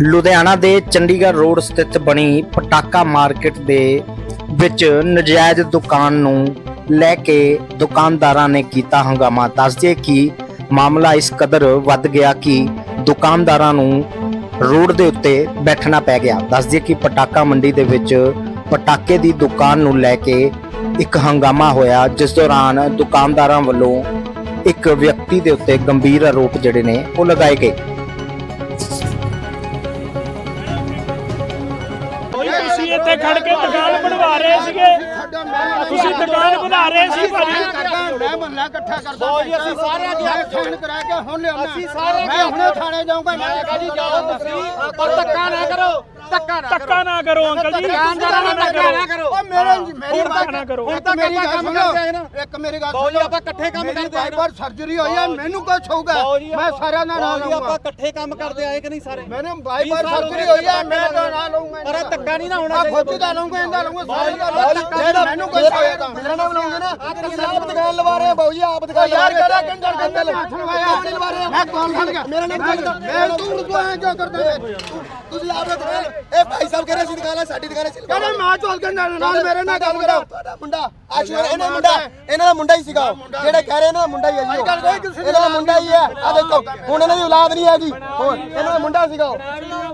ਲੁਧਿਆਣਾ ਦੇ ਚੰਡੀਗੜ੍ਹ ਰੋਡ ਸਥਿਤ ਬਣੀ ਪਟਾਕਾ ਮਾਰਕੀਟ ਦੇ ਵਿੱਚ ਨਜਾਇਜ਼ ਦੁਕਾਨ ਨੂੰ ਲੈ ਕੇ ਦੁਕਾਨਦਾਰਾਂ ਨੇ ਕੀਤਾ ਹੰਗਾਮਾ। ਦੱਸਦੇ ਕਿ ਮਾਮਲਾ ਇਸ ਕਦਰ ਵੱਧ ਗਿਆ ਕਿ ਦੁਕਾਨਦਾਰਾਂ ਨੂੰ ਰੋਡ ਦੇ ਉੱਤੇ ਬੈਠਣਾ ਪੈ ਗਿਆ। ਦੱਸਦੇ ਕਿ ਪਟਾਕਾ ਮੰਡੀ ਦੇ ਵਿੱਚ ਪਟਾਕੇ ਦੀ ਦੁਕਾਨ ਨੂੰ ਲੈ ਕੇ ਇੱਕ ਹੰਗਾਮਾ ਹੋਇਆ, ਜਿਸ ਦੌਰਾਨ ਦੁਕਾਨਦਾਰਾਂ ਵੱਲੋਂ ਇੱਕ ਵਿਅਕਤੀ ਦੇ ਉੱਤੇ ਗੰਭੀਰ ਆਰੋਪ ਜਿਹੜੇ ਨੇ ਉਹ ਲਗਾਏ ਗਏ। ਤੁਸੀਂ ਇੱਥੇ ਖੜ ਕੇ ਦੁਕਾਨ ਬਣਵਾ ਰਹੇ ਸੀਗੇ। ਤੁਸੀਂ ਦੁਕਾਨ ਬਣਾ ਰਹੇ ਸੀ ਭਾਜੀ। ਮੈਂ ਬੰਨਾ ਇਕੱਠਾ ਕਰਦਾ ਜੀ ਅਸੀਂ ਸਾਰਿਆਂ ਦੀ ਫੋਨ ਕਰਾ ਕੇ ਹੁਣ ਲਿਆਉਣਾ। ਅਸੀਂ ਸਾਰੇ ਮੈਂ ਹੁਣੇ ਥਾਣੇ ਜਾਊਂਗਾ ਮੈਂ ਕਹਾਂ ਜੀ ਜਾਓ ਤੁਸੀਂ। ਪਰ ਧੱਕਾ ਨਾ ਕਰੋ। ਧੱਕਾ ਨਾ ਧੱਕਾ ਨਾ ਕਰੋ ਅੰਕਲ ਜੀ। ਧੱਕਾ ਨਾ ਹੁਣ ਧੱਕਾ ਨਾ ਕਰੋ। ਹੁਣ ਤਾਂ ਮੇਰੀ ਗੱਲ ਸੁਣੋ। ਇੱਕ ਮੇਰੀ ਗੱਲ ਸੁਣੋ। ਆਪਾਂ ਇਕੱਠੇ ਕੰਮ ਕਰਦੇ ਆਂ ਬਾਰ ਸਰਜਰੀ ਹੋਈ ਆ ਮੈਨੂੰ ਕੁਛ ਹੋਊਗਾ ਮੈਂ ਸਾਰਿਆਂ ਨਾਲ ਨਾਲ ਆਪਾਂ ਇਕੱਠੇ ਕੰਮ ਕਰਦੇ ਆਏ ਕਿ ਨਹੀਂ ਸਾਰੇ? ਮੈਨੂੰ ਬਾਈ ਬਾਰ ਸਰਜਰੀ ਹੋਈ ਆ ਮੈਂ ਤਾਂ ਨਾ ਲਊਂਗਾ ਪਰ ਇਹ ਧੱਕਾ ਨਹੀਂ ਨਾ ਹੋਣਾ ਆ ਖੁਦ ਦਾ ਲਊਂਗਾ ਇਹਦਾ ਲਊਂਗਾ ਸਾਰੇ ਦਾ ਲਊਂਗਾ ਮੈਨੂੰ ਕੁਛ ਹੋਏਗਾ ਮੇਰਾ ਨਾਮ ਲਾਉਂਗੇ ਨਾ ਤੁਸੀਂ ਆਪ ਦੁਕਾਨ ਲਵਾ ਰਹੇ ਹੋ ਬਾਊ ਜੀ ਆਪ ਦੁਕਾਨ ਯਾਰ ਕਰਾ ਕੰਜਰ ਕੰਜਰ ਹੱਥ ਲਵਾਇਆ? ਆਪਣੀ ਲਵਾ ਰਹੇ? ਮੈਂ ਕੌਣ ਖੜ ਗਿਆ ਮੇਰਾ ਨਾਮ ਕਹਿੰਦਾ ਮੈਂ ਤੂੰ ਰੁਕਵਾ ਕਿਉਂ ਕਰਦਾ ਤੁਸੀਂ ਆਪ ਦੁਕਾਨ ਇਹ ਭਾਈ ਸਾਹਿਬ ਕਹ ਰਹੇ ਸੀ ਦੁਕਾਨ ਹੈ ਸਾਡੀ ਦੁਕਾਨ ਹੈ ਕਹਿੰਦਾ ਮਾਂ ਚੋਲ ਕੇ ਨਾਲ ਨਾਲ ਮੇਰੇ ਨਾਲ ਗੱਲ ਕਰੋ ਤੁਹਾਡਾ ਮੁੰਡਾ ਆਸ਼ੂਰ ਇਹਨਾਂ ਮੁੰਡਾ ਇਹਨਾਂ ਦਾ ਮੁੰਡਾ ਹੀ ਸੀਗਾ। ਜਿਹੜੇ ਕਹਿ ਰਹੇ ਇਹਨਾਂ ਦਾ ਮੁੰਡਾ ਹੀ ਹੈ ਜੀ। ਇਹਨਾਂ ਦਾ ਮੁੰਡਾ ਹੀ ਹੈ। ਆ ਦੇਖੋ ਹੁਣ ਇਹਨਾਂ ਦੀ ਔਲਾਦ ਨਹੀਂ ਹੈਗੀ। ਹੁਣ ਇਹਨਾਂ ਦਾ ਮੁੰਡਾ ਸੀਗਾ ਉਹ।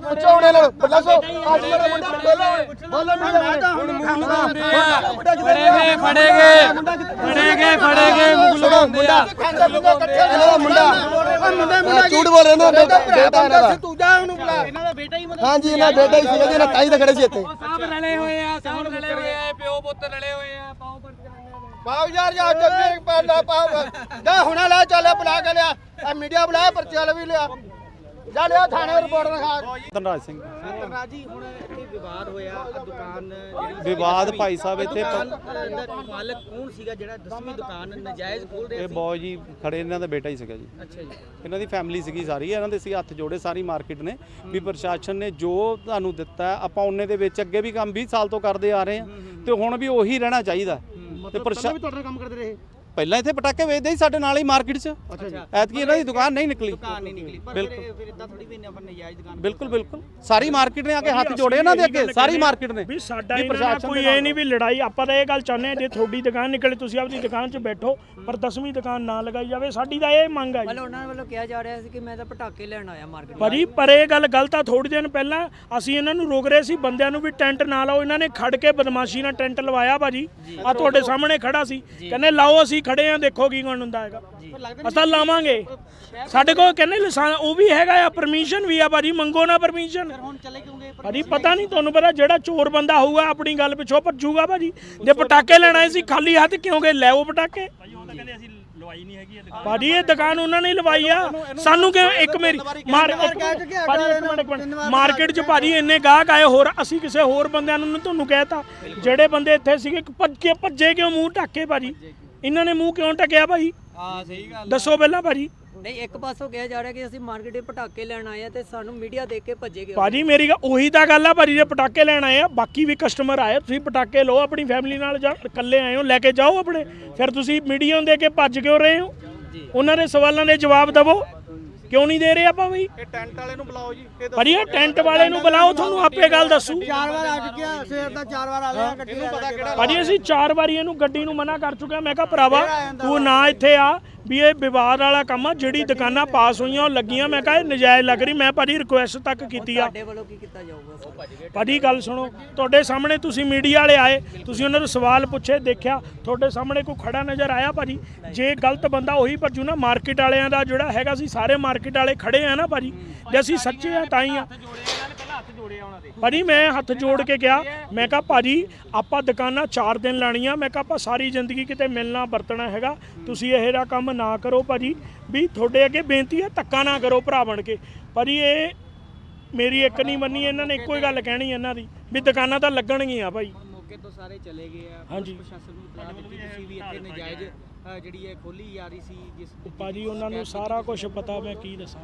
ਪੁੱਛੋ ਹੁਣ ਇਹਨਾਂ ਨੂੰ ਦੱਸੋ ਆਸ਼ੂਰ ਦਾ ਮੁੰਡਾ ਬੋਲੋ ਬੋਲੋ ਮੈਂ ਤਾਂ ਹੁਣ ਮੁੰਡਾ ਮੁੰਡਾ ਕਿੱਥੇ ਫੜੇਗੇ ਫੜੇਗੇ ਫੜੇਗੇ ਫੜੇਗੇ ਮੁਗਲੋ ਮੁੰਡਾ ਇਹਨਾਂ ਦਾ ਮੁੰਡਾ। ਓ ਮੁੰਡੇ ਮੁੰਡਾ ਝੂਠ ਬੋਲ ਰਹੇ ਨੇ ਬੇਟਾ ਬੇਟਾ ਇਹਨਾਂ ਦਾ। ਤੂੰ ਜਾ ਉਹਨੂੰ ਬੁਲਾ। ਹਾਂਜੀ ਇਹਨਾਂ ਦਾ ਬੇਟਾ ਹੀ ਸੀਗਾ ਜੀ ਇਹਨਾਂ ਤਾਈ ਦਾ ਖੜੇ ਸੀ ਇੱਥੇ। ਪਾਓ ਯਾਰ ਜਾ ਜੱਗੇ ਪਾਉਂਦਾ ਪਾਓ। ਜਾ ਹੁਣੇ ਲੈ ਚੱਲ ਬੁਲਾ ਕੇ ਲਿਆ। ਆ ਮੀਡੀਆ ਬੁਲਾ ਪਰਚੇ ਵੀ ਲਿਆ। ਜਾ ਲਿਆ ਥਾਣੇ ਰਿਪੋਰਟ ਲਿਖਾ ਧਨਰਾਜ ਸਿੰਘ। ਰਾਜੀ ਹੁਣ ਇੱਥੇ ਵਿਵਾਦ ਹੋਇਆ ਆਹ ਦੁਕਾਨ ਜਿਹੜੀ ਵਿਵਾਦ ਭਾਈ ਸਾਹਿਬ ਇੱਥੇ ਦੁਕਾਨ ਦਾ ਮਾਲਕ ਕੌਣ ਸੀਗਾ ਜਿਹੜਾ ਦਸਵੀਂ ਦੁਕਾਨ ਨਜਾਇਜ਼ ਖੋਲ ਰਿਹਾ ਇਹ ਸੀ? ਬॉय ਜੀ ਖੜੇ ਇਹਨਾਂ ਦਾ ਬੇਟਾ ਹੀ ਸੀਗਾ ਜੀ। ਅੱਛਾ ਜੀ। ਇਹਨਾਂ ਦੀ ਫੈਮਿਲੀ ਸੀਗੀ ਸਾਰੀ ਇਹਨਾਂ ਦੇ ਸੀ ਹੱਥ ਜੋੜੇ ਸਾਰੀ ਮਾਰਕੀਟ ਨੇ। ਵੀ ਪ੍ਰਸ਼ਾਸਨ ਨੇ ਜੋ ਤੁਹਾਨੂੰ ਦਿੱਤਾ ਹੈ, ਆਪਾਂ ਉਹਨੇ ਦੇ ਵਿੱਚ ਅੱਗੇ ਵੀ ਕੰਮ 20 ਸਾਲ ਤੋਂ ਕਰਦੇ ਆ ਰਹੇ ਹਾਂ। ਤੇ ਹੁਣ ਵੀ ਉਹੀ ਰਹਿਣਾ ਚਾਹੀਦਾ। ਤੇ ਪ੍ਰਸ਼ਾਸਨ ਤੁਹਾਡੇ ਨਾਲ ਕੰਮ ਕਰਦੇ ਰਹੇ? ਪਹਿਲਾਂ ਇੱਥੇ ਪਟਾਕੇ ਵੇਚਦੇ ਸੀ ਸਾਡੇ ਨਾਲ ਹੀ ਮਾਰਕੀਟ 'ਚ। ਐਤਕੀ ਇਹਨਾਂ ਦੀ ਦੁਕਾਨ ਨਹੀਂ ਨਿਕਲੀ। ਦੁਕਾਨ ਨਹੀਂ ਨਿਕਲੀ। ਪਰ ਬਿਲਕੁਲ। ਫਿਰ ਇਦਾਂ ਥੋੜੀ ਵੀ ਨੇ ਆਪਾਂ ਨਜਾਇਜ਼ ਦੁਕਾਨ ਬਿਲਕੁਲ ਬਿਲਕੁਲ। ਸਾਰੀ ਮਾਰਕੀਟ ਨੇ ਆ ਕੇ ਹੱਥ ਜੋੜੇ ਇਹਨਾਂ ਦੇ ਅੱਗੇ ਸਾਰੀ ਮਾਰਕੀਟ ਨੇ। ਵੀ ਸਾਡਾ ਇਹਨਾਂ ਨਾਲ ਪ੍ਰਸ਼ਾਸਨ ਕੋਈ ਦੇ ਇਹ ਨਹੀਂ ਵੀ ਲੜਾਈ ਆਪਾਂ ਤਾਂ ਇਹ ਗੱਲ ਚਾਹੁੰਦੇ ਹਾਂ ਜੇ ਤੁਹਾਡੀ ਦੁਕਾਨ ਨਿਕਲੇ ਤੁਸੀਂ ਆਪਣੀ ਦੁਕਾਨ 'ਚ ਬੈਠੋ ਪਰ ਦਸਵੀਂ ਦੁਕਾਨ ਨਾ ਲਗਾਈ ਜਾਵੇ ਸਾਡੀ ਤਾਂ ਇਹ ਮੰਗ ਹੈ ਜੀ। ਮਤਲਬ ਉਹਨਾਂ ਵੱਲੋਂ ਕਿਹਾ ਜਾ ਰਿਹਾ ਸੀ ਕਿ ਮੈਂ ਤਾਂ ਪਟਾਕੇ ਲੈਣ ਆਇਆ ਮਾਰਕੀਟ ਭਾਜੀ ਪਰ ਇਹ ਗੱਲ ਗਲਤ ਆ ਥੋੜੇ ਦਿਨ ਪਹਿਲਾਂ ਅਸੀਂ ਇਹਨਾਂ ਨੂੰ ਰੋਕ ਰਹੇ ਸੀ ਬੰਦਿਆਂ ਨੂੰ ਵੀ ਟੈਂਟ ਨਾ ਲਾਓ ਇਹਨਾਂ ਨੇ ਖੜ ਕੇ ਬਦਮਾਸ਼ੀ ਨਾਲ ਟੈਂਟ ਲਵਾਇਆ ਭਾਜੀ। ਆ ਤੁਹਾਡੇ ਸਾਹਮਣੇ ਖੜਾ ਸੀ। ਕਹਿੰਦੇ ਲਾਓ ਅਸੀਂ ਖੜੇ ਆ ਦੇਖੋ ਕੀ ਗਣ ਹੁੰਦਾ ਹੈਗਾ। ਅਸਾਂ ਲਾਵਾਂਗੇ। ਸਾਡੇ ਕੋਲ ਕਹਿੰਦੇ ਲਾਇਸੈਂਸ ਉਹ ਵੀ ਹੈਗਾ ਆ ਪਰਮਿਸ਼ਨ ਵੀ ਆ ਭਾਜੀ ਮੰਗੋ ਨਾ ਪਰਮਿਸ਼ਨ ਹੁਣ ਚਲੇ ਕਿਉਂਗੇ ਭਾਜੀ ਪਤਾ ਨਹੀਂ ਤੁਹਾਨੂੰ ਪਤਾ ਜਿਹੜਾ ਚੋਰ ਬੰਦਾ ਹੋਊਗਾ ਆਪਣੀ ਗੱਲ ਪਿੱਛੋਂ ਭੱਜੂਗਾ ਭਾਜੀ। ਜੇ ਪਟਾਕੇ ਲੈਣ ਸੀ ਖਾਲੀ ਹੱਥ ਕਿਉਂ ਗਏ? ਲੈ ਉਹ ਪਟਾਕੇ। ਭਾਜੀ ਇਹ ਦੁਕਾਨ ਉਹਨਾਂ ਨੇ ਲਵਾਈ ਆ। ਸਾਨੂੰ ਕਿ ਇੱਕ ਮੇਰੀ ਮਾਰਕੀਟ 'ਚ ਭਾਜੀ ਇੰਨੇ ਗਾਹਕ ਆਏ ਹੋਰ ਅਸੀਂ ਕਿਸੇ ਹੋਰ ਬੰਦਿਆਂ ਨੂੰ ਨੀ ਤੁਹਾਨੂੰ ਕਹਿਤਾ। ਜਿਹੜੇ ਬੰਦੇ ਇੱਥੇ ਸੀਗੇ ਭੱਜ ਕੇ ਭੱਜੇ ਕਿਉਂ ਮੂੰਹ ਢੱਕੇ ਭਾਜੀ? ਇਹਨਾਂ ਨੇ ਮੂੰਹ ਕਿਉਂ ਢੱਕਿਆ ਭਾਜੀ ਹਾਂ ਸਹੀ ਗੱਲ ਦੱਸੋ ਪਹਿਲਾਂ ਭਾਜੀ। ਨਹੀਂ ਇੱਕ ਪਾਸੋਂ ਕਿਹਾ ਜਾ ਰਿਹਾ ਕਿ ਅਸੀਂ ਮਾਰਕੀਟ ਦੇ ਪਟਾਕੇ ਲੈਣ ਆਏ ਆ ਤੇ ਸਾਨੂੰ ਮੀਡੀਆ ਦੇਖ ਕੇ ਭੱਜੇ ਗਏ ਭਾਜੀ ਮੇਰੀ ਗੱਲ ਉਹੀ ਤਾਂ ਗੱਲ ਆ ਭਾਜੀ ਜੇ ਪਟਾਕੇ ਲੈਣ ਆਏ ਆ ਬਾਕੀ ਵੀ ਕਸਟਮਰ ਆਏ ਤੁਸੀਂ ਪਟਾਕੇ ਲਓ ਆਪਣੀ ਫੈਮਿਲੀ ਨਾਲ ਜਾਂ ਇਕੱਲੇ ਆਏ ਹੋ ਲੈ ਕੇ ਜਾਓ ਆਪਣੇ। ਫਿਰ ਤੁਸੀਂ ਮੀਡੀਆ ਦੇ ਕੇ ਭੱਜ ਕਿਉਂ ਰਹੇ ਹੋ? ਉਹਨਾਂ ਦੇ ਸਵਾਲਾਂ ਦੇ ਜਵਾਬ ਦਿਵੋ। ਕਿਉਂ ਨਹੀਂ ਦੇ ਰਹੇ ਆਪਾਂ ਬਈ? ਇਹ ਟੈਂਟ ਵਾਲੇ ਨੂੰ ਬੁਲਾਓ ਜੀ ਇਹ ਭਾਜੀ ਇਹ ਟੈਂਟ ਵਾਲੇ ਨੂੰ ਬੁਲਾਓ ਤੁਹਾਨੂੰ ਆਪੇ ਗੱਲ ਦੱਸੂ। ਚਾਰ ਵਾਰ ਆ ਚੁੱਕਿਆ ਸਵੇਰ ਦਾ ਚਾਰ ਵਾਰ ਆ ਲਿਆ ਗੱਡੀ ਪਤਾ ਕਿਹੜਾ ਭਾਜੀ ਅਸੀਂ ਚਾਰ ਵਾਰੀ ਇਹਨੂੰ ਗੱਡੀ ਨੂੰ ਮਨਾ ਕਰ ਚੁੱਕੇ ਹਾਂ। ਮੈਂ ਕਿਹਾ ਭਰਾਵਾ ਤੂੰ ਨਾ ਇੱਥੇ ਆ ਵੀ ਇਹ ਵਿਵਾਦ ਵਾਲਾ ਕੰਮ ਆ ਜਿਹੜੀ ਦੁਕਾਨਾਂ ਪਾਸ ਹੋਈਆਂ ਉਹ ਲੱਗੀਆਂ। ਮੈਂ ਕਿਹਾ ਨਜਾਇਜ਼ ਲੱਗ ਰਹੀ ਮੈਂ ਭਾਜੀ ਰਿਕੁਐਸਟ ਤੱਕ ਕੀਤੀ ਆ। ਤੁਹਾਡੇ ਵੱਲੋਂ ਕੀ ਕੀਤਾ ਜਾਊਗਾ ਭਾਜੀ ਗੱਲ ਸੁਣੋ ਤੁਹਾਡੇ ਸਾਹਮਣੇ ਤੁਸੀਂ ਮੀਡੀਆ ਵਾਲੇ ਆਏ ਤੁਸੀਂ ਉਹਨਾਂ ਨੂੰ ਸਵਾਲ ਪੁੱਛੇ ਦੇਖਿਆ ਤੁਹਾਡੇ ਸਾਹਮਣੇ ਕੋਈ ਖੜਾ ਨਜ਼ਰ ਆਇਆ ਭਾਜੀ? ਜੇ ਗਲਤ ਬੰਦਾ ਉਹੀ ਭੱਜੂ ਨਾ ਮਾਰਕੀਟ ਵਾਲਿਆਂ ਦਾ ਜਿਹੜਾ ਹੈਗਾ ਸੀ ਸਾਰੇ ਮਾਰਕੀਟ ਵਾਲੇ ਖੜੇ ਆ ਨਾ ਭਾਜੀ। ਜੇ ਅਸੀਂ ਸੱਚੇ ਆ ਤਾਂ ਹੀ ਆ। ਭਾਜੀ ਮੈਂ ਹੱਥ ਜੋੜ ਕੇ ਕਿਹਾ ਮੈਂ ਕਿਹਾ ਭਾਜੀ ਆਪਾਂ ਦੁਕਾਨਾਂ 4 ਦਿਨ ਲਾਣੀਆਂ ਮੈਂ ਕਿਹਾ ਆਪਾਂ ਸਾਰੀ ਜ਼ਿੰਦਗੀ ਕਿਤੇ ਮਿਲਣਾ ਵਰਤਣਾ ਹੈਗਾ ਤੁਸੀਂ ਇਹ ਜਿਹਾ ਕੰਮ ਨਾ ਕਰੋ ਭਾਜੀ ਵੀ ਤੁਹਾਡੇ ਅੱਗੇ ਬੇਨਤੀ ਹੈ ਧੱਕਾ ਨਾ ਕਰੋ ਭਰਾ ਬਣ ਕੇ। ਭਾਜੀ ਇਹ ਮੇਰੀ ਇੱਕ ਨਹੀਂ ਮੰਨੀ ਇਹਨਾਂ ਨੇ ਇੱਕੋ ਹੀ ਗੱਲ ਕਹਿਣੀ ਇਹਨਾਂ ਦੀ ਵੀ ਦੁਕਾਨਾਂ ਤਾਂ ਲੱਗਣਗੀਆਂ ਭਾਈ। ਮੌਕੇ ਤੋਂ ਸਾਰੇ ਚਲੇ ਗਏ ਆ ਹਾਂਜੀ। ਪ੍ਰਸ਼ਾਸਨ ਨੂੰ ਇਤਲਾਹ ਦਿੱਤੀ ਤੁਸੀਂ ਵੀ ਇੱਥੇ ਨਜਾਇਜ਼ ਅ, ਜਿਹੜੀ ਹੈ ਖੋਲੀ ਜਾ ਰਹੀ ਸੀ ਜਿਸ ਭਾਜੀ ਉਹਨਾਂ ਨੂੰ ਸਾਰਾ ਕੁਝ ਪਤਾ ਮੈਂ ਕੀ ਦੱਸਾਂ।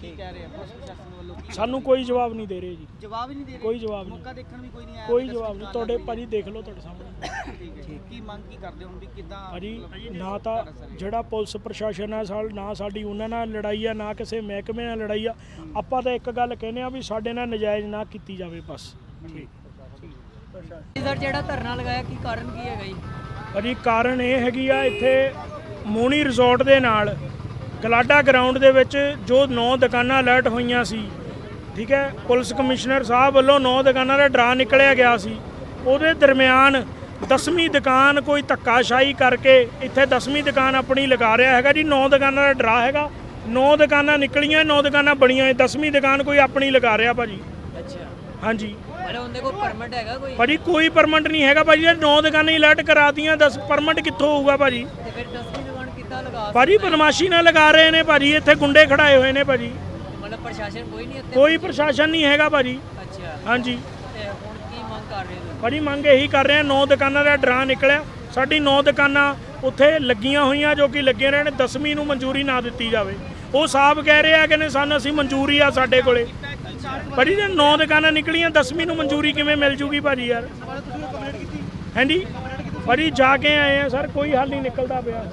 ਕੀ ਕਹਿ ਰਹੇ ਆ ਪੁਲਿਸ ਪ੍ਰਸ਼ਾਸਨ ਵੱਲੋਂ? ਕੀ ਸਾਨੂੰ ਕੋਈ ਜਵਾਬ ਨਹੀਂ ਦੇ ਰਹੇ ਜੀ। ਜਵਾਬ ਹੀ ਨਹੀਂ ਦੇ ਰਹੇ? ਕੋਈ ਜਵਾਬ ਨਹੀਂ। ਮੌਕਾ ਦੇਖਣ ਵੀ ਕੋਈ ਨਹੀਂ ਆਇਆ ਕੋਈ ਜਵਾਬ ਨਹੀਂ। ਤੁਹਾਡੇ ਭਾਜੀ ਦੇਖ ਲਓ ਤੁਹਾਡੇ ਸਾਹਮਣੇ। ਠੀਕ ਹੈ। ਕੀ ਮੰਗ ਕੀ ਕਰਦੇ ਹੋ? ਵੀ ਕਿਦਾਂ ਭਾਜੀ ਨਾ ਤਾਂ ਜਿਹੜਾ ਪੁਲਿਸ ਪ੍ਰਸ਼ਾਸਨ ਆ ਸਾਲ ਨਾ ਸਾਡੀ ਉਹਨਾਂ ਨਾਲ ਲੜਾਈ ਆ ਨਾ ਕਿਸੇ ਮਹਿਕਮੇ ਨਾਲ ਲੜਾਈ ਆ। ਆਪਾਂ ਤਾਂ ਇੱਕ ਗੱਲ ਕਹਿੰਦੇ ਆ ਵੀ ਸਾਡੇ ਨਾਲ ਨਜਾਇਜ਼ ਨਾ ਕੀਤੀ ਜਾਵੇ ਬਸ। ਸਰ ਜਿਹੜਾ ਧਰਨਾ ਲਗਾਇਆ ਕੀ ਕਾਰਨ ਕੀ ਹੈਗਾ ਜੀ? ਭਾਜੀ ਕਾਰਨ ਇਹ ਹੈਗੀ ਆ ਇੱਥੇ ਮੋਣੀ ਰਿਜ਼ੋਰਟ ਦੇ ਨਾਲ ਗਲਾਡਾ ਗਰਾਊਂਡ ਦੇ ਵਿੱਚ ਜੋ 9 ਦੁਕਾਨਾਂ ਅਲਰਟ ਹੋਈਆਂ ਸੀ ਠੀਕ ਹੈ ਪੁਲਿਸ ਕਮਿਸ਼ਨਰ ਸਾਹਿਬ ਵੱਲੋਂ 9 ਦੁਕਾਨਾਂ ਦਾ ਡਰਾ ਨਿਕਲਿਆ ਗਿਆ ਸੀ। ਉਹਦੇ ਦਰਮਿਆਨ 10ਵੀਂ ਦੁਕਾਨ ਕੋਈ ਧੱਕਾਸ਼ਾਹੀ ਕਰਕੇ ਇੱਥੇ 10ਵੀਂ ਦੁਕਾਨ ਆਪਣੀ ਲਗਾ ਰਿਹਾ ਹੈਗਾ ਜੀ 9 ਦੁਕਾਨਾਂ ਦਾ ਡਰਾ ਹੈਗਾ। 9 ਦੁਕਾਨਾਂ ਨਿਕਲੀਆਂ 9 ਦੁਕਾਨਾਂ ਬਣੀਆਂ 10ਵੀਂ ਦੁਕਾਨ ਕੋਈ ਆਪਣੀ ਲਗਾ ਰਿਹਾ ਭਾਜੀ। ਅੱਛਾ। ਹਾਂਜੀ। ਮਤਲਬ ਉਹਦੇ ਕੋਲ ਪਰਮਿਟ ਹੈਗਾ ਕੋਈ? ਭਾਜੀ ਕੋਈ ਪਰਮਿਟ ਨਹੀਂ ਹੈਗਾ ਭਾਜੀ 9 ਦੁਕਾਨਾਂ ਹੀ ਅਲਰਟ ਕਰਾਤੀਆਂ 10 ਪਰਮਿਟ ਕਿੱਥੋਂ ਹੋਊਗਾ ਭਾਜੀ? ਤੇ ਫਿਰ 10ਵੀਂ ਦੁਕਾਨ ਕਿੱਦਾਂ ਲਗਾ ਭਾਜੀ ਬਦਮਾਸ਼ੀ ਨਾਲ ਲਗਾ ਰਹੇ ਨੇ ਭਾਜੀ ਇੱਥੇ ਗੁੰਡੇ ਖੜਾਏ ਹੋਏ ਨੇ ਭਾਜੀ। ਮਤਲਬ ਪ੍ਰਸ਼ਾਸਨ ਕੋਈ ਨਹੀਂ ਇੱਥੇ? ਕੋਈ ਪ੍ਰਸ਼ਾਸਨ ਨਹੀਂ ਹੈਗਾ ਭਾਜੀ। ਅੱਛਾ। ਹਾਂਜੀ। ਤੇ ਹੁਣ ਕੀ ਮੰਗ ਕਰ ਰਹੇ ਹੋ? ਭਾਜੀ ਮੰਗ ਇਹੀ ਕਰ ਰਹੇ ਆ 9 ਦੁਕਾਨਾਂ ਦਾ ਡਰਾ ਨਿਕਲਿਆ। ਸਾਡੀ 9 ਦੁਕਾਨਾਂ ਉੱਥੇ ਲੱਗੀਆਂ ਹੋਈਆਂ ਜੋ ਕਿ ਲੱਗੀਆਂ ਰਹਿਣ 10ਵੀਂ ਨੂੰ ਮਨਜ਼ੂਰੀ ਨਾ ਦਿੱਤੀ ਜਾਵੇ। ਉਹ ਸਾਹਿਬ ਕਹਿ ਰਹੇ ਆ ਕਿ ਨੇ ਸਾਨੂੰ ਅਸੀਂ ਮਨਜ਼ੂਰੀ ਆ ਸਾਡੇ ਕੋਲੇ। ਭਾਜੀ ਜੇ 9 ਦੁਕਾਨਾਂ ਨਿਕਲੀਆਂ 10ਵੀਂ ਨੂੰ ਮਨਜ਼ੂਰੀ ਕਿਵੇਂ ਮਿਲ ਜੂਗੀ ਭਾਜੀ ਯਾਰ? ਹਾਂਜੀ। ਭਾਜੀ ਜਾ ਕੇ ਆਏ ਆ ਸਰ ਕੋਈ ਹੱਲ ਨਹੀਂ ਨਿਕਲਦਾ ਪਿਆ।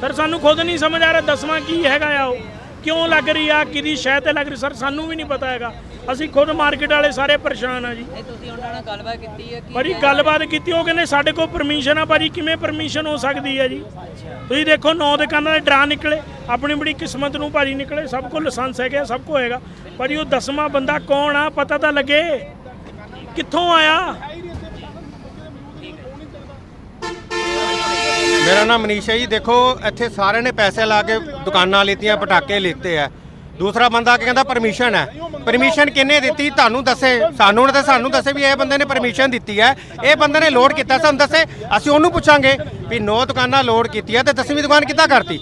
ਸਰ ਸਾਨੂੰ ਖੁਦ ਨਹੀਂ ਸਮਝ ਆ ਰਿਹਾ ਦਸਵਾਂ ਕੀ ਹੈਗਾ ਆ ਉਹ। ਕਿਉਂ ਲੱਗ ਰਹੀ ਆ? ਕਿਹਦੀ ਸ਼ਹਿ ਤੇ ਲੱਗ ਰਹੀ? ਸਰ ਸਾਨੂੰ ਵੀ ਨਹੀਂ ਪਤਾ ਹੈਗਾ। ਅਸੀਂ ਖੁਦ ਮਾਰਕੀਟ ਵਾਲੇ ਸਾਰੇ ਪਰੇਸ਼ਾਨ ਆ ਜੀ। ਇਹ ਤੁਸੀਂ ਉਹਨਾਂ ਨਾਲ ਗੱਲਬਾਤ ਕੀਤੀ ਹੈ ਕੀ ਭਾਜੀ ਗੱਲਬਾਤ ਕੀਤੀ ਉਹ ਕਹਿੰਦੇ ਸਾਡੇ ਕੋਲ ਪਰਮਿਸ਼ਨ ਆ ਭਾਜੀ ਕਿਵੇਂ ਪਰਮਿਸ਼ਨ ਹੋ ਸਕਦੀ ਹੈ ਜੀ? ਤੁਸੀਂ ਦੇਖੋ ਨੌ ਦੁਕਾਨਾਂ ਦੇ ਡਰਾ ਨਿਕਲੇ। ਆਪਣੀ ਬੜੀ ਕਿਸਮਤ ਨੂੰ ਭਾਜੀ ਨਿਕਲੇ। ਸਭ ਕੋਲ ਲਾਇਸੈਂਸ ਹੈਗਾ ਸਭ ਕੋ ਹੈਗਾ। ਭਾਜੀ ਉਹ ਦਸਵਾਂ ਬੰਦਾ ਕੌਣ ਆ? ਪਤਾ ਤਾਂ ਲੱਗੇ। ਕਿੱਥੋਂ ਆਇਆ? ਮੇਰਾ ਨਾਮ ਮਨੀਸ਼ ਹੈ ਜੀ। ਦੇਖੋ, ਇੱਥੇ ਸਾਰਿਆਂ ਨੇ ਪੈਸੇ ਲਾ ਕੇ ਦੁਕਾਨਾਂ ਲਿੱਤੀਆਂ, ਪਟਾਕੇ ਲਿੱਤੇ ਆ। ਦੂਸਰਾ ਬੰਦਾ ਕਹਿੰਦਾ ਪਰਮਿਸ਼ਨ ਹੈ। ਪਰਮਿਸ਼ਨ ਕਿੰਨੇ ਦਿੱਤੀ? ਤੁਹਾਨੂੰ ਦੱਸੇ। ਸਾਨੂੰ ਨੇ ਤਾਂ ਸਾਨੂੰ ਦੱਸੇ ਵੀ ਇਹ ਬੰਦੇ ਨੇ ਪਰਮਿਸ਼ਨ ਦਿੱਤੀ ਹੈ। ਇਹ ਬੰਦੇ ਨੇ ਲੋਡ ਕੀਤਾ, ਸਾਨੂੰ ਦੱਸੇ। ਅਸੀਂ ਉਹਨੂੰ ਪੁੱਛਾਂਗੇ ਵੀ ਨੌ ਦੁਕਾਨਾਂ ਲੋਡ ਕੀਤੀਆਂ ਤੇ 10ਵੀਂ ਦੁਕਾਨ ਕਿੱਦਾਂ ਕਰਤੀ?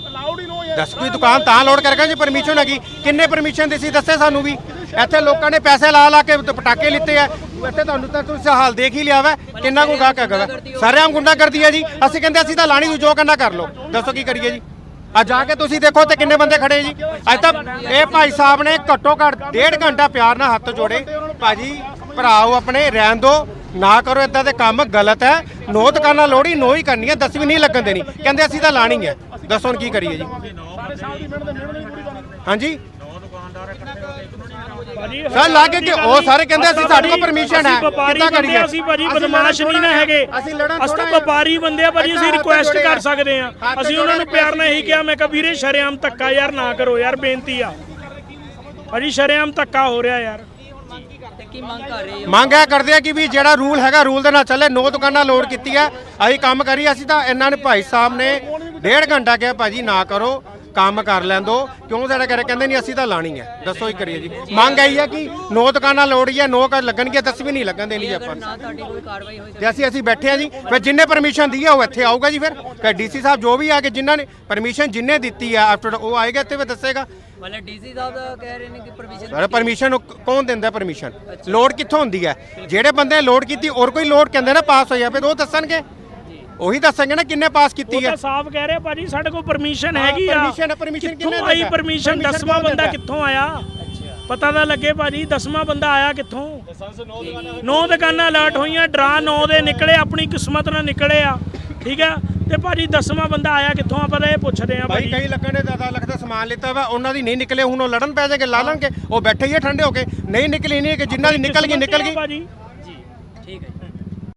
ਦਸਵੀਂ ਦੁਕਾਨ ਤਾਂ ਲੋਡ ਕਰਕੇ ਜੇ ਪਰਮਿਸ਼ਨ ਹੈਗੀ। ਕਿੰਨੇ ਪਰਮਿਸ਼ਨ ਦਿੱਤੀ ਦੱਸੇ ਸਾਨੂੰ ਵੀ। ਇੱਥੇ ਲੋਕਾਂ ਨੇ ਪੈਸੇ ਲਾ ਲਾ ਕੇ ਪਟਾਕੇ ਲਿੱਤੇ ਆ। ਇੱਥੇ ਤੁਹਾਨੂੰ ਤਾਂ ਤੁਸੀਂ ਹਾਲ ਦੇਖ ਹੀ ਲਿਆ ਵਾ, ਕਿੰਨਾ ਕੋ ਗਾਹਕ ਹੈਗਾ ਵਾ। ਸਾਰਿਆਂ ਗੁੰਡਾ ਕਰਦੀ ਹੈ ਜੀ। ਅਸੀਂ ਕਹਿੰਦੇ ਅਸੀਂ ਤਾਂ ਲਾਣੀ ਜੋ ਕਰਨਾ ਕਰ ਲਓ। ਦੱਸੋ ਕੀ ਕਰੀਏ ਜੀ? ਆ ਜਾ ਕੇ ਤੁਸੀਂ ਦੇਖੋ ਤੇ ਕਿੰਨੇ ਬੰਦੇ ਖੜੇ ਜੀ। ਅੱਜ ਤਾਂ ਇਹ ਭਾਈ ਸਾਹਿਬ ਨੇ ਘੱਟੋ ਘੱਟ ਡੇਢ ਘੰਟਾ ਪਿਆਰ ਨਾਲ ਹੱਥ ਜੋੜੇ। ਭਾਜੀ, ਭਰਾਓ ਆਪਣੇ, ਰਹਿਣ ਦੋ। ਨਾ ਕਰੋ ਇਦਾਂ ਦੇ ਕੰਮ, ਗਲਤ ਹੈ। ਨੋ ਦੁਕਾਨਾਂ ਲੋੜੀ ਨੋ ਹੀ ਕਰਨੀ ਹੈ, ਦਸਵੀਂ ਨਹੀਂ ਲੱਗਣ ਦੇਣੀ। ਕਹਿੰਦੇ ਅਸੀਂ ਤਾਂ ਲਾਣੀ ਹੈ। ਦੱਸੋ ਹੁਣ ਕੀ ਕਰੀਏ ਜੀ? ਹਾਂਜੀ। ਸਰ ਲੱਗ ਕੇ ਉਹ ਸਾਰੇ ਕਹਿੰਦੇ ਅਸੀਂ ਸਾਡੇ ਕੋਲ permission ਹੈ, ਕਿੱਦਾਂ ਕਰੀਏ? ਅਸੀਂ ਭਾਜੀ ਬਦਮਾਸ਼ ਨਹੀਂ ਨਾ ਹੈਗੇ। ਅਸੀਂ ਲੜਨ ਅਸੀਂ ਵਪਾਰੀ ਬੰਦੇ ਆ ਭਾਜੀ ਅਸੀਂ ਰਿਕੁਐਸਟ ਕਰ। ਸਕਦੇ ਆ ਅਸੀਂ ਉਹਨਾਂ ਨੂੰ ਪਿਆਰ ਨਾਲ ਇਹੀ ਕਿਹਾ ਮੈਂ ਕਿਹਾ ਵੀਰੇ ਸ਼ਰੇਆਮ ਧੱਕਾ ਯਾਰ ਨਾ ਕਰੋ ਯਾਰ ਬੇਨਤੀ ਆ। ਭਾਜੀ ਸ਼ਰੇਆਮ ਧੱਕਾ ਹੋ ਰਿਹਾ ਯਾਰ। ਕੀ ਮੰਗ ਕਰ ਰਹੇ ਹੋ ਮੰਗ ਇਹ ਕਰਦੇ ਆ ਕਿ ਵੀ ਜਿਹੜਾ ਰੂਲ ਹੈਗਾ ਰੂਲ ਦੇ ਨਾਲ ਚੱਲੇ ਨੋ ਦੁਕਾਨਾਂ ਲੋਡ ਕੀਤੀ ਆ। ਅਸੀਂ ਕੰਮ ਕਰੀ ਅਸੀਂ ਤਾਂ ਇਹਨਾਂ ਨੇ ਭਾਈ ਸਾਹਿਬ ਨੇ ਡੇਢ ਘੰਟਾ ਕਿਹਾ ਭਾਜੀ ਨਾ ਕਰੋ। ਕੰਮ ਕਰ ਲੈਂਦੋ। ਕਿਉਂ? ਸਾਡੇ ਘਰੇ ਕਹਿੰਦੇ ਨਹੀਂ ਅਸੀਂ ਤਾਂ ਲਾਣੀ ਹੈ। ਦੱਸੋ ਹੀ ਕਰੀਏ ਜੀ। ਮੰਗ ਆਈ ਹੈ ਕਿ ਨੋ ਦੁਕਾਨਾਂ ਲੋੜੀ ਹੈ ਨੋ ਕਰ ਲੱਗਣਗੇ ਦਸਵੀਂ ਨਹੀਂ ਲੱਗਣ ਦੇਣੀ ਜੀ ਆਪਾਂ। ਨਾ ਤੁਹਾਡੀ ਕੋਈ ਕਾਰਵਾਈ ਹੋਈ ਤੇ ਅਸੀਂ ਅਸੀਂ ਬੈਠੇ ਆ ਜੀ। ਫਿਰ ਜਿੰਨੇ ਪਰਮਿਸ਼ਨ ਦੀ ਹੈ ਉਹ ਇੱਥੇ ਆਊਗਾ ਜੀ ਫਿਰ। ਫਿਰ ਡੀਸੀ ਸਾਹਿਬ ਜੋ ਵੀ ਆ ਕੇ ਜਿਨ੍ਹਾਂ ਨੇ ਪਰਮਿਸ਼ਨ ਜਿੰਨੇ ਦਿੱਤੀ ਆ ਆਫਟਰ ਉਹ ਆਏਗਾ ਇੱਥੇ ਫਿਰ ਦੱਸੇਗਾ। ਮਤਲਬ ਡੀਸੀ ਸਾਹਿਬ ਦਾ ਕਹਿ ਰਹੇ ਨੇ ਕਿ ਪਰਮਿਸ਼ਨ ਸਰ ਪਰਮਿਸ਼ਨ ਕੌਣ ਦਿੰਦਾ ਪਰਮਿਸ਼ਨ ਲੋਡ ਕਿੱਥੋਂ ਹੁੰਦੀ ਹੈ? ਜਿਹੜੇ ਬੰਦੇ ਲੋਡ ਕੀਤੀ ਔਰ ਕੋਈ ਲੋਡ ਕਹਿੰਦੇ ਨਾ ਪਾਸ ਹੋਇਆ ਫਿਰ ਉਹ ਦੱਸਣਗੇ। ਉਹੀ ਦੱਸਣਗੇ ਨਾ ਕਿੰਨੇ ਪਾਸ ਉਹ ਕੀਤੀ ਹੈ। ਤਾਂ ਸਾਫ਼ ਕਹਿ ਰਹੇ ਭਾਜੀ ਸਾਡੇ ਕੋਲ ਪਰਮਿਸ਼ਨ ਹਾਂ, ਹੈਗੀ ਆ। permission ਹੈ, permission ਕਿੱਥੋਂ ਕਿਹਨੇ ਆਈ ਦਿੰਦਾ? ਪਰਮਿਸ਼ਨ permission ਦਸਵਾਂ ਕੌਣ ਬੰਦਾ ਦਿੰਦਾ? ਕਿੱਥੋਂ ਆਇਆ? ਪਤਾ ਤਾਂ ਲੱਗੇ ਭਾਜੀ ਦਸਵਾਂ ਬੰਦਾ ਆਇਆ ਕਿੱਥੋਂ? ਨੌ ਦੁਕਾਨਾਂ ਅਲਰਟ ਹੋਈਆਂ ਡਰਾ ਨੌ ਦੇ ਨਿਕਲੇ ਆਪਣੀ ਕਿਸਮਤ ਨਾਲ ਨਿਕਲੇ ਆ। ਠੀਕ ਆ? ਤੇ ਭਾਜੀ ਦਸਵਾਂ ਬੰਦਾ ਆਇਆ ਕਿੱਥੋਂ? ਆਪਾਂ ਤਾਂ ਇਹ ਪੁੱਛਦੇ ਆ ਭਾਈ ਭਾਜੀ। ਕਈ ਲੱਖਾਂ ਨੇ 10 ਲੱਖ ਦਾ ਸਮਾਨ ਲਿੱਤਾ ਵਾ ਉਹਨਾਂ ਦੀ ਨਹੀਂ ਨਿਕਲੇ ਹੁਣ ਉਹ ਲੜਨ ਪੈ ਜਾਗੇ ਲਾ ਲੈਣਗੇ ਉਹ ਬੈਠੇ ਹੀ ਆ ਠੰਡੇ ਹੋ ਕੇ। ਨਹੀਂ ਨਿਕਲੀ ਨਹੀਂ ਕਿ ਜਿਨ੍ਹਾਂ ਦੀ ਨਿਕਲ ਗਈ ਨਿਕਲ ਗਈ। ਭਾਜੀ। ਜੀ ਠੀਕ ਹੈ